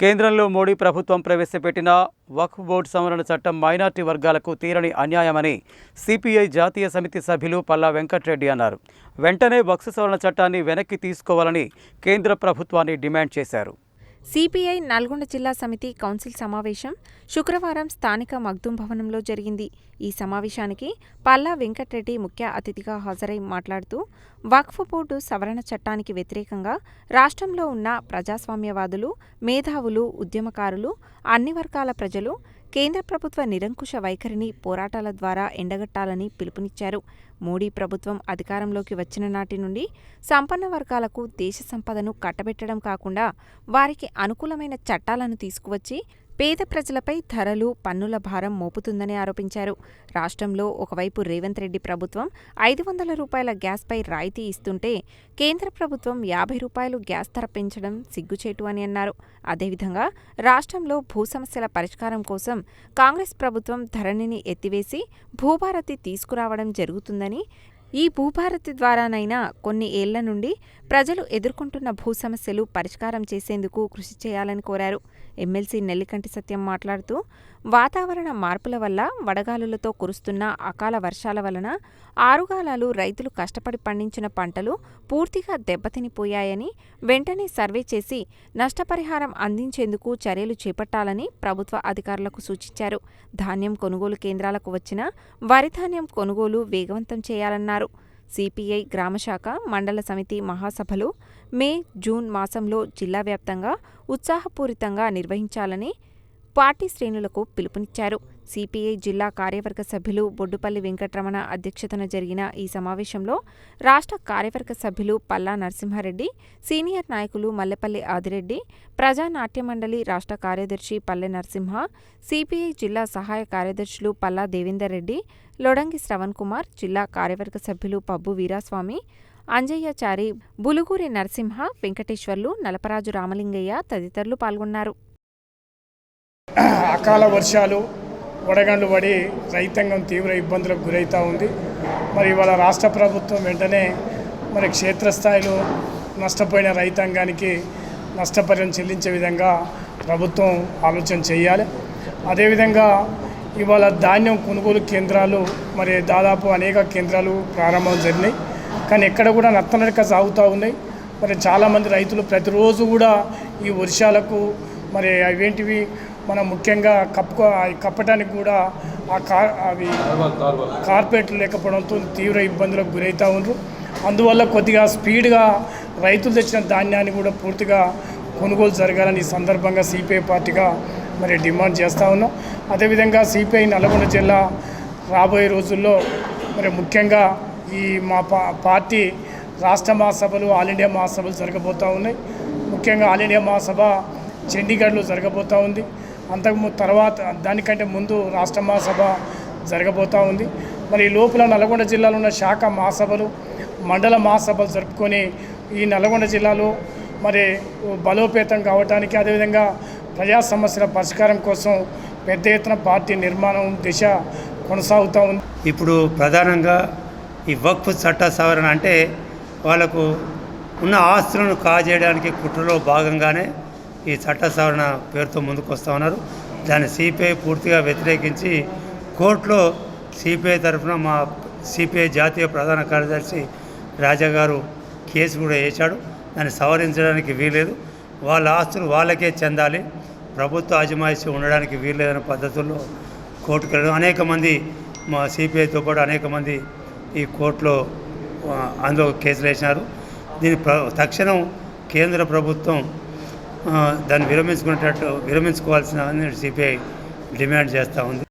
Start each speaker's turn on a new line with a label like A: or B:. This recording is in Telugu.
A: కేంద్రంలో మోడీ ప్రభుత్వం ప్రవేశపెట్టిన వక్ఫ్ బోర్డు సవరణ చట్టం మైనార్టీ వర్గాలకు తీరని అన్యాయమని సిపిఐ జాతీయ సమితి సభ్యులు పల్లా వెంకట్రెడ్డి అన్నారు. వెంటనే వక్ఫ్ సవరణ చట్టాన్ని వెనక్కి తీసుకోవాలని కేంద్ర ప్రభుత్వాన్ని డిమాండ్ చేశారు.
B: సిపిఐ నల్గొండ జిల్లా సమితి కౌన్సిల్ సమావేశం శుక్రవారం స్థానిక మగ్దుం భవనంలో జరిగింది. ఈ సమావేశానికి పల్లా వెంకట్రెడ్డి ముఖ్య అతిథిగా హాజరై మాట్లాడుతూ వక్ఫ్ బోర్డు సవరణ చట్టానికి వ్యతిరేకంగా రాష్ట్రంలో ఉన్న ప్రజాస్వామ్యవాదులు మేధావులు ఉద్యమకారులు అన్ని వర్గాల ప్రజలు కేంద్ర ప్రభుత్వ నిరంకుశ వైఖరిని పోరాటాల ద్వారా ఎండగట్టాలని పిలుపునిచ్చారు. మోడీ ప్రభుత్వం అధికారంలోకి వచ్చిన నాటి నుండి సంపన్న వర్గాలకు దేశ సంపదను కట్టబెట్టడం కాకుండా వారికి అనుకూలమైన చట్టాలను తీసుకువచ్చి పేద ప్రజలపై ధరలు పన్నుల భారం మోపుతుందని ఆరోపించారు. రాష్ట్రంలో ఒకవైపు రేవంత్ రెడ్డి ప్రభుత్వం ఐదు వందల రూపాయల గ్యాస్పై రాయితీ ఇస్తుంటే కేంద్ర ప్రభుత్వం యాభై రూపాయలు గ్యాస్ ధర పెంచడం సిగ్గుచేటు అని అన్నారు. అదేవిధంగా రాష్ట్రంలో భూ సమస్యల పరిష్కారం కోసం కాంగ్రెస్ ప్రభుత్వం ధరణిని ఎత్తివేసి భూభారతి తీసుకురావడం జరుగుతుందని ఈ భూభారతి ద్వారానైనా కొన్ని ఏళ్ళ నుండి ప్రజలు ఎదుర్కొంటున్న భూ సమస్యలు పరిష్కారం చేసేందుకు కృషి చేయాలని కోరారు. ఎమ్మెల్సీ నెల్లికంటి సత్యం మాట్లాడుతూ వాతావరణ మార్పుల వల్ల వడగాలులతో కురుస్తున్న అకాల వర్షాల వలన ఆరుగాలాలు రైతులు కష్టపడి పండించిన పంటలు పూర్తిగా దెబ్బతినిపోయాయని వెంటనే సర్వే చేసి నష్టపరిహారం అందించేందుకు చర్యలు చేపట్టాలని ప్రభుత్వ అధికారులకు సూచించారు. ధాన్యం కొనుగోలు కేంద్రాలకు వచ్చిన వరిధాన్యం కొనుగోలు వేగవంతం చేయాలన్నారు సిపిఐ గ్రామశాఖ మండల సమితి మహాసభలు మే జూన్ మాసంలో జిల్లా వ్యాప్తంగా ఉత్సాహపూరితంగా నిర్వహించాలని పార్టీ శ్రేణులకు పిలుపునిచ్చారు. సిపిఐ జిల్లా కార్యవర్గ సభ్యులు బొడ్డుపల్లి వెంకటరమణ అధ్యక్షతన జరిగిన ఈ సమావేశంలో రాష్ట్ర కార్యవర్గ సభ్యులు పల్లా నరసింహారెడ్డి సీనియర్ నాయకులు మల్లెపల్లి ఆదిరెడ్డి ప్రజా నాట్య మండలి రాష్ట్ర కార్యదర్శి పల్లె నరసింహ సిపిఐ జిల్లా సహాయ కార్యదర్శులు పల్లా దేవేందర్ రెడ్డి లొడంగి శ్రవణ్ కుమార్ జిల్లా కార్యవర్గ సభ్యులు పబ్బు వీరాస్వామి అంజయ్యచారి బులుగూరి నరసింహ వెంకటేశ్వర్లు నలపరాజు రామలింగయ్య తదితరులు పాల్గొన్నారు.
C: అకాల వర్షాలు వడగండ్లు పడి రైతాంగం తీవ్ర ఇబ్బందులకు గురవుతూ ఉంది. మరి ఇవాళ రాష్ట్ర ప్రభుత్వం వెంటనే మరి క్షేత్రస్థాయిలో నష్టపోయిన రైతాంగానికి నష్టపరిహారం చెల్లించే విధంగా ప్రభుత్వం ఆలోచన చేయాలి. అదేవిధంగా ఇవాళ ధాన్యం కొనుగోలు కేంద్రాలు మరి దాదాపు అనేక కేంద్రాలు ప్రారంభం జరిగినాయి. కానీ ఎక్కడ కూడా నత్తనడక సాగుతూ ఉన్నాయి. మరి చాలామంది రైతులు ప్రతిరోజు కూడా ఈ వర్షాలకు మరి అవేంటివి మనం ముఖ్యంగా కప్పుకో కప్పటానికి కూడా ఆ కార్ అవి కార్పెట్లు లేకపోవడంతో తీవ్ర ఇబ్బందులకు గురవుతూ ఉన్నారు అందువల్ల కొద్దిగా స్పీడ్గా రైతులు తెచ్చిన ధాన్యాన్ని కూడా పూర్తిగా కొనుగోలు జరగాలని ఈ సందర్భంగా సిపిఐ పార్టీగా మరి డిమాండ్ చేస్తూ ఉన్నాం. అదేవిధంగా సిపిఐ నల్గొండ జిల్లా రాబోయే రోజుల్లో మరి ముఖ్యంగా ఈ మా పార్టీ రాష్ట్ర మహాసభలు ఆల్ ఇండియా మహాసభలు జరగబోతూ ఉన్నాయి. ముఖ్యంగా ఆల్ ఇండియా మహాసభ చండీగఢ్లో జరగబోతూ ఉంది. అంతకు ము- తర్వాత దానికంటే ముందు రాష్ట్ర మహాసభ జరగబోతూ ఉంది. మరి ఈ లోపల నల్గొండ జిల్లాలో ఉన్న శాఖ మహాసభలు మండల మహాసభలు జరుపుకొని ఈ నల్గొండ జిల్లాలో మరి బలోపేతం కావడానికి అదేవిధంగా ప్రజా సమస్యల పరిష్కారం కోసం పెద్ద ఎత్తున పార్టీ నిర్మాణం దిశ కొనసాగుతూ ఉంది.
D: ఇప్పుడు ప్రధానంగా ఈ వక్ఫ్ చట్ట సవరణ అంటే వాళ్ళకు ఉన్న ఆస్తులను కాజేయడానికి కుట్రలో భాగంగానే ఈ చట్ట సవరణ పేరుతో ముందుకు వస్తూ ఉన్నారు. దాన్ని సిపిఐ పూర్తిగా వ్యతిరేకించి కోర్టులో సిపిఐ తరఫున మా సిపిఐ జాతీయ ప్రధాన కార్యదర్శి రాజా గారు కేసు కూడా వేశాడు. దాన్ని సవరించడానికి వీలేదు వాళ్ళ ఆస్తులు వాళ్ళకే చెందాలి. ప్రభుత్వ ఆజమాయిషి ఉండడానికి వీల్లేదనే పద్ధతుల్లో కోర్టుకు వెళ్ళడం. అనేక మంది మా సిపిఐతో పాటు అనేక మంది ఈ కోర్టులో అందులో కేసులు వేసినారు. దీని ప్ర తక్షణం కేంద్ర ప్రభుత్వం దాన్ని విరమించుకునేటట్టు విరమించుకోవాల్సిన సిపిఐ డిమాండ్ చేస్తూ ఉంది.